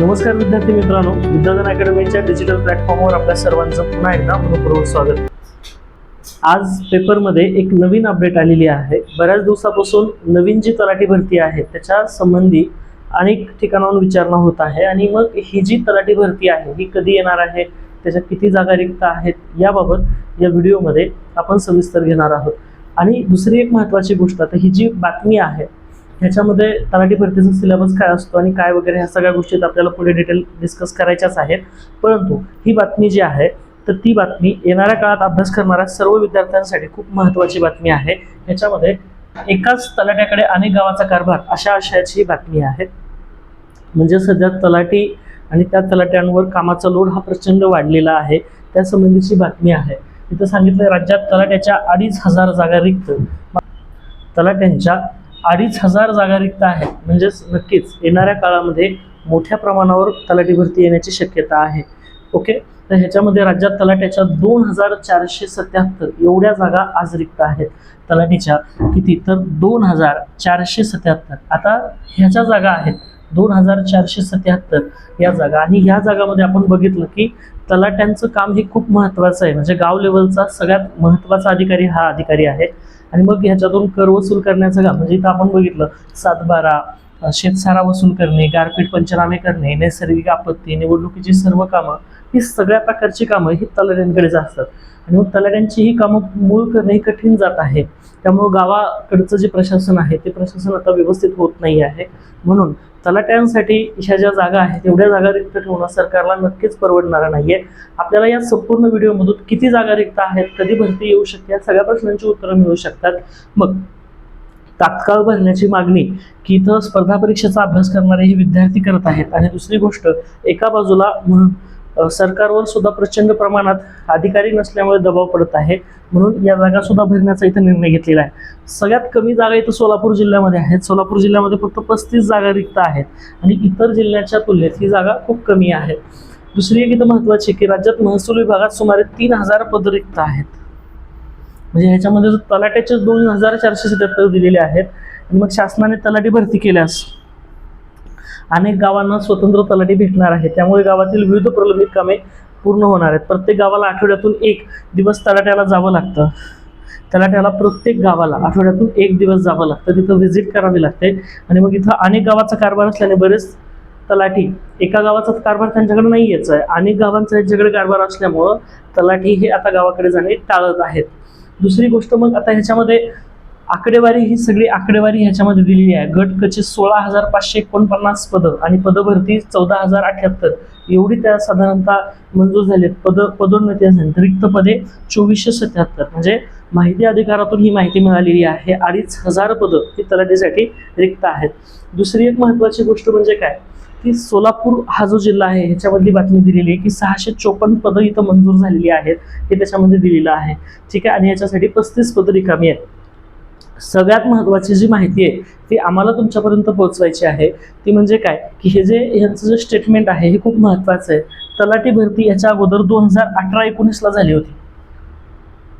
नमस्कार विद्यार्थी मित्रांनो विद्याधन अकॅडमीच्या डिजिटल प्लॅटफॉर्मवर आपल्या सर्वांचं पुन्हा एकदा मनपूर्वक स्वागत. आज पेपरमध्ये एक नवीन अपडेट आलेली आहे. बऱ्याच दिवसापासून नवीन जी तलाठी भरती आहे त्याच्या संबंधी अनेक ठिकाणाहून विचारणा होत आहे आणि मग ही जी तलाठी भरती आहे ही कधी येणार आहे त्याच्या किती जागा रिक्त आहेत याबाबत या व्हिडिओमध्ये आपण सविस्तर घेणार आहोत. आणि दुसरी एक महत्त्वाची गोष्ट आता ही जी बातमी आहे ह्याच्यामध्ये तलाठी भरतीचा सिलेबस काय असतो आणि काय वगैरे ह्या सगळ्या गोष्टीत आपल्याला पुढे डिटेल डिस्कस करायच्याच आहेत. परंतु ही बातमी जी आहे तर ती बातमी येणाऱ्या काळात अभ्यास करणाऱ्या सर्व विद्यार्थ्यांसाठी खूप महत्त्वाची बातमी आहे. ह्याच्यामध्ये एकाच तलाट्याकडे अनेक गावाचा कारभार अशा आशयाची बातमी आहे. म्हणजे सध्या तलाठी आणि त्या तलाट्यांवर कामाचा लोड हा प्रचंड वाढलेला आहे. त्या संबंधीची बातमी आहे. इथं सांगितलं राज्यात तलाट्याच्या अडीच हजार जागा रिक्त. तलाट्यांच्या अडीच हजार जागा रिक्त आहेत. म्हणजेच नक्कीच येणाऱ्या काळामध्ये मोठ्या प्रमाणावर तलाठी भरती येण्याची शक्यता आहे. ओके? तर ह्याच्यामध्ये राज्यात तलाट्याच्या दोन हजार चारशे सत्याहत्तर एवढ्या जागा आज रिक्त आहेत. तलाठीच्या किती? तर दोन हजार चारशे सत्याहत्तर. आता ह्याच्या जागा आहेत दोन हजार चारशे सत्याहत्तर या जागा आणि ह्या जागामध्ये आपण बघितलं की तलाट्यांचं काम हे खूप महत्त्वाचं आहे. म्हणजे गाव लेवलचा सगळ्यात महत्त्वाचा अधिकारी हा अधिकारी आहे. आणि मग ह्याच्यातून कर वसूल करण्याचं काम. म्हणजे इथं आपण बघितलं सातबारा शेतसारा वसूल करणे गारपीट पंचनामे करणे नैसर्गिक आपत्ती निवडणुकीची सर्व कामं ही सगळ्या प्रकारची कामं ही तलाट्यांकडेच असतात आणि मग तलाट्यांची ही कामं मूळ करणे ही कठीण जात आहे. त्यामुळं गावाकडचं जे प्रशासन आहे ते प्रशासन आता व्यवस्थित होत नाही आहे. म्हणून तलाट्यांसाठी अशा ज्या जागा आहेत तेवढ्या जागा रिक्त ठेवणं सरकारला नक्कीच परवडणारं नाहीये. आपल्याला या संपूर्ण व्हिडिओमधून किती जागा रिक्त आहेत कधी भरती येऊ शकते या सगळ्या प्रश्नांची उत्तरं मिळू शकतात. मग तात्काळ भरण्याची मागणी की इथं स्पर्धा परीक्षेचा अभ्यास करणारे हे विद्यार्थी करत आहेत. आणि दुसरी गोष्ट एका बाजूला म्हणून सरकारवर सुद्धा प्रचंड प्रमाणात अधिकारी नसल्यामुळे दबाव पडत आहे. म्हणून या जागा सुद्धा भरण्याचा इथं निर्णय घेतलेला आहे. सगळ्यात कमी जागा इथं सोलापूर जिल्ह्यामध्ये आहेत. सोलापूर जिल्ह्यामध्ये फक्त पस्तीस जागा रिक्त आहेत. आणि इतर जिल्ह्याच्या तुलनेत ही जागा खूप कमी आहे. दुसरी एक इथं महत्वाची की राज्यात महसूल विभागात सुमारे तीन हजार पद रिक्त आहेत. म्हणजे ह्याच्यामध्ये तलाट्याचे दोन हजार चारशे सत्याहत्तर दिलेले आहेत. आणि मग शासनाने तलाठी भरती केल्यास अनेक गावांना स्वतंत्र तलाठी भेटणार आहे त्यामुळे गावातील विविध प्रलंबित कामे पूर्ण होणार आहेत. प्रत्येक गावाला आठवड्यातून एक दिवस तलाट्याला जावं लागतं. तलाट्याला प्रत्येक गावाला आठवड्यातून एक दिवस जावं लागतं. तिथं व्हिजिट करावी लागते. आणि मग इथं अनेक गावाचा कारभार असल्याने बरेच तलाठी एका गावाचा कारभार त्यांच्याकडे नाही यायचा आहे. अनेक गावांचा यांच्याकडे कारभार असल्यामुळं तलाठी हे आता गावाकडे जाणे टाळत आहेत. दुसरी गोष्ट मग आता ह्याच्यामध्ये आकडेवारी ही सगळी आकडेवारी ह्याच्यामध्ये दिलेली आहे. गट कचे सोळा हजार पाचशे एकोणपन्नास पदं आणि पदभरती चौदा हजार अठ्याहत्तर. एवढी त्या साधारणतः मंजूर झालेत. पद पदोन्नती झाली रिक्त पदे चोवीसशे सत्याहत्तर. म्हणजे माहिती अधिकारातून ही माहिती मिळालेली आहे. अडीच हजार पदं ही तलाठीसाठी रिक्त आहेत. दुसरी एक महत्त्वाची गोष्ट म्हणजे काय? की सोलापूर हा जो जिल्हा आहे ह्याच्यामधली बातमी दिलेली आहे की सहाशे चोपन्न पदं इथं मंजूर झालेली आहेत. हे त्याच्यामध्ये दिलेलं आहे. ठीक आहे? आणि याच्यासाठी पस्तीस पदं रिकामी आहेत. सगळ्यात महत्त्वाची जी माहिती आहे ती आम्हाला तुमच्यापर्यंत पोहोचवायची आहे. ती म्हणजे काय? की हे जे ह्यांचं जे स्टेटमेंट आहे हे खूप महत्त्वाचं आहे. तलाठी भरती याच्या अगोदर दोन हजार अठरा एकोणीसला झाली होती.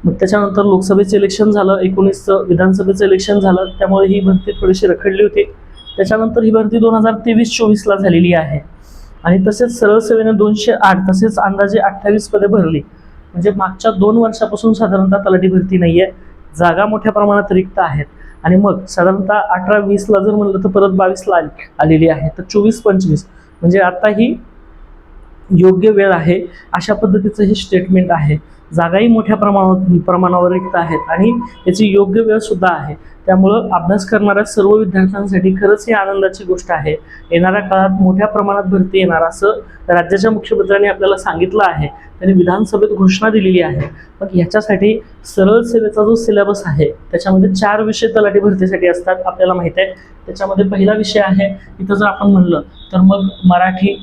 मग त्याच्यानंतर लोकसभेचं इलेक्शन झालं एकोणीसचं विधानसभेचं इलेक्शन झालं त्यामुळे ही भरती थोडीशी रखडली होती. त्याच्यानंतर ही भरती दोन हजार तेवीस चोवीसला झालेली आहे. आणि तसेच सरळ सेवेने दोनशे आठ तसेच अंदाजे अठ्ठावीस पदे भरली. म्हणजे मागच्या दोन वर्षापासून साधारणतः तलाठी भरती नाही आहे जागा मोठ्या प्रमाणात रिक्त आहेत. आणि मग साधारणतः अठरा वीसला जर म्हणलं तर परत बावीसला आली आलेली आहे. तर चोवीस पंचवीस. म्हणजे आता ही योग्य वेळ आहे अशा पद्धतीचं हे स्टेटमेंट आहे. जागाही मोठ्या प्रमाणावर प्रमाणावर रिक्त आहेत आणि याची योग्य वेळ सुद्धा आहे. त्यामुळं अभ्यास करणाऱ्या सर्व विद्यार्थ्यांसाठी खरंच ही आनंदाची गोष्ट आहे. येणाऱ्या काळात मोठ्या प्रमाणात भरती येणार असं राज्याच्या मुख्यमंत्र्यांनी आपल्याला सांगितलं आहे. त्यांनी विधानसभेत घोषणा दिलेली आहे. मग ह्याच्यासाठी सरळ सेवेचा जो सिलेबस आहे त्याच्यामध्ये चार विषय तलाठी भरतीसाठी असतात आपल्याला माहीत आहे त्याच्यामध्ये पहिला विषय आहे इथं जर आपण म्हणलं तर मग मराठी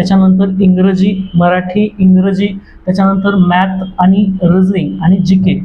त्याच्यानंतर इंग्रजी मराठी इंग्रजी त्याच्यानंतर मॅथ आणि रिजनिंग आणि जी के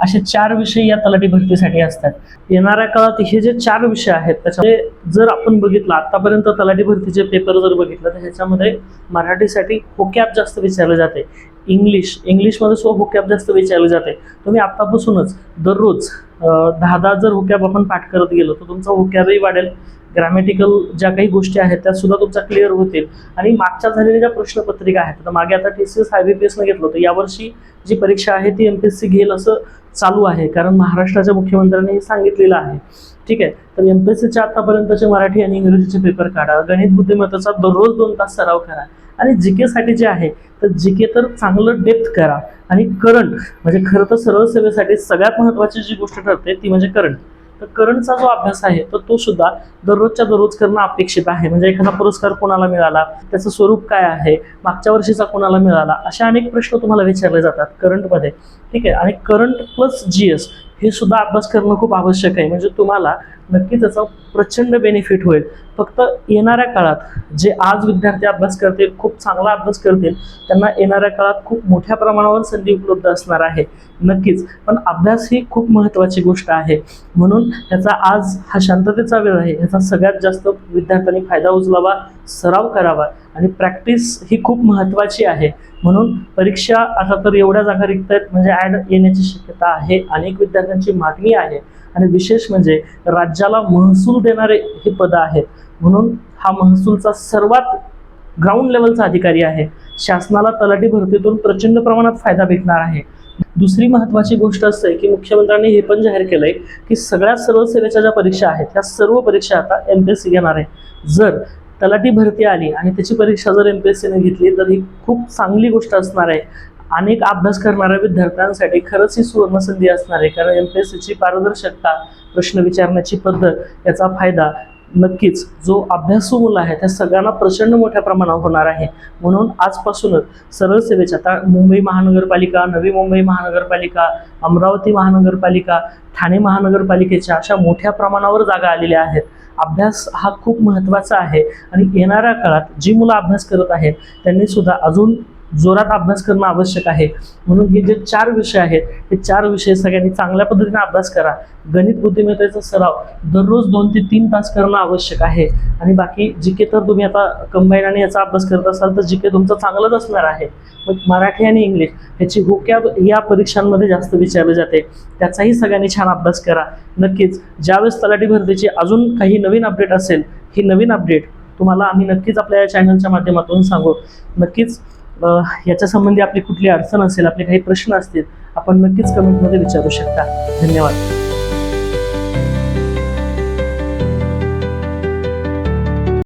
असे चार विषय या तलाठी भरतीसाठी असतात. येणाऱ्या काळात हे जे चार विषय आहेत त्याच्यामध्ये जर आपण बघितलं आतापर्यंत तलाठी भरतीचे पेपर जर बघितलं तर ह्याच्यामध्ये मराठीसाठी होकॅप जास्त विचारले जाते. इंग्लिश इंग्लिशमध्ये सुद्धा हुकॅप जास्त विचारले जाते. तुम्ही आत्तापासूनच दररोज दहा दहा जर हुकॅप आपण पाठ करत गेलो तर तुमचा हुकॅपही वाढेल. ग्रॅमॅटिकल ज्या काही गोष्टी आहेत त्या सुद्धा तुमच्या क्लिअर होतील. आणि मागच्या झालेल्या ज्या प्रश्नपत्रिका आहेत तर मागे आता T C S I B P एसनं घेतलं होतं. यावर्षी जी परीक्षा आहे ती एम पी एस सी घेईल असं चालू आहे. कारण महाराष्ट्राच्या मुख्यमंत्र्यांनी हे सांगितलेलं आहे. ठीक आहे? तर एम पी एस सीच्या आतापर्यंतचे मराठी आणि इंग्रजीचे पेपर काढा. गणित बुद्धिमत्तेचा दररोज दोन तास सराव करा. आणि जी केसाठी जे आहे तर जी के तर चांगलं डेप्थ करा. आणि करंट म्हणजे खरं तर सरळ सेवेसाठी सगळ्यात महत्त्वाची जी गोष्ट ठरते ती म्हणजे करंट तर करंटचा जो अभ्यास आहे तर तो सुद्धा दररोजच्या दररोज करणं अपेक्षित आहे. म्हणजे एखादा पुरस्कार कोणाला मिळाला त्याचं स्वरूप काय आहे मागच्या वर्षीचा कोणाला मिळाला अशा अनेक प्रश्न तुम्हाला विचारले जातात करंटमध्ये ठीक आहे? आणि करंट प्लस जी एस हे सुद्धा अभ्यास करणं खूप आवश्यक आहे. म्हणजे तुम्हाला नक्की त्याचा प्रचंड बेनिफिट होईल. फक्त येणाऱ्या काळात जे आज विद्यार्थी अभ्यास करतील खूप चांगला अभ्यास करतील त्यांना येणाऱ्या काळात खूप मोठ्या प्रमाणावर संधी उपलब्ध असणार आहे. नक्कीच. पण अभ्यास ही खूप महत्त्वाची गोष्ट आहे. म्हणून ह्याचा आज हा शांततेचा वेळ आहे. ह्याचा सगळ्यात जास्त विद्यार्थ्यांनी फायदा उचलावा सराव करावा. आणि प्रॅक्टिस ही खूप महत्त्वाची आहे. म्हणून परीक्षा आता तर एवढ्या जागा रिक्त आहेत म्हणजे ॲड येण्याची शक्यता आहे. अनेक विद्यार्थ्यांची मागणी आहे. आणि विशेष म्हणजे राज्याला महसूल देणारे हे पदं आहेत. म्हणून हा महसूलचा सर्वात ग्राउंड लेवलचा अधिकारी आहे. शासनाला तलाठी भरतीतून प्रचंड प्रमाणात फायदा भेटणार आहे. दुसरी महत्त्वाची गोष्ट असं आहे की मुख्यमंत्र्यांनी हे पण जाहीर केलं आहे की सगळ्या सर्व सेवेच्या ज्या परीक्षा आहेत त्या सर्व परीक्षा आता एम पी एस सी घेणार आहे. जर तलाठी भरती आली आणि त्याची परीक्षा जर एम पी एस सीने घेतली तर ही खूप चांगली गोष्ट असणार आहे. अनेक अभ्यास करणाऱ्या विद्यार्थ्यांसाठी खरंच ही सुवर्णसंधी असणार आहे. कारण एम पी एस सीची पारदर्शकता प्रश्न विचारण्याची पद्धत याचा फायदा नक्कीच जो अभ्यासू मुलं आहे त्या सगळ्यांना प्रचंड मोठ्या प्रमाणावर होणार आहे. म्हणून आजपासूनच सरळ सेवेच्या आता मुंबई महानगरपालिका नवी मुंबई महानगरपालिका अमरावती महानगरपालिका ठाणे महानगरपालिकेच्या अशा मोठ्या प्रमाणावर जागा आलेल्या आहेत. अभ्यास हा खूप महत्त्वाचा आहे. आणि येणाऱ्या काळात जी मुलं अभ्यास करत आहेत त्यांनी सुद्धा अजून जोरात अभ्यास करणं आवश्यक आहे. म्हणून हे जे चार विषय आहेत हे चार विषय सगळ्यांनी चांगल्या पद्धतीने अभ्यास करा. गणित बुद्धिमत्तेचा सराव दररोज दोन ते तीन तास करणं आवश्यक आहे. आणि बाकी जिके तर तुम्ही आता कंबाईन आणि याचा अभ्यास करत असाल तर जिके तुमचं चांगलंच असणार आहे. मग मराठी आणि इंग्लिश ह्याची हुक्याब या परीक्षांमध्ये जास्त विचारले जाते. त्याचाही सगळ्यांनी छान अभ्यास करा. नक्कीच ज्यावेळेस तलाठी भरतीची अजून काही नवीन अपडेट असेल ही नवीन अपडेट तुम्हाला आम्ही नक्कीच आपल्या या चॅनलच्या माध्यमातून सांगू. नक्कीच याच्या संबंधी आपली कुठली अडचण असेल आपले काही प्रश्न असतील आपण नक्कीच कमेंटमध्ये विचारू शकता. धन्यवाद.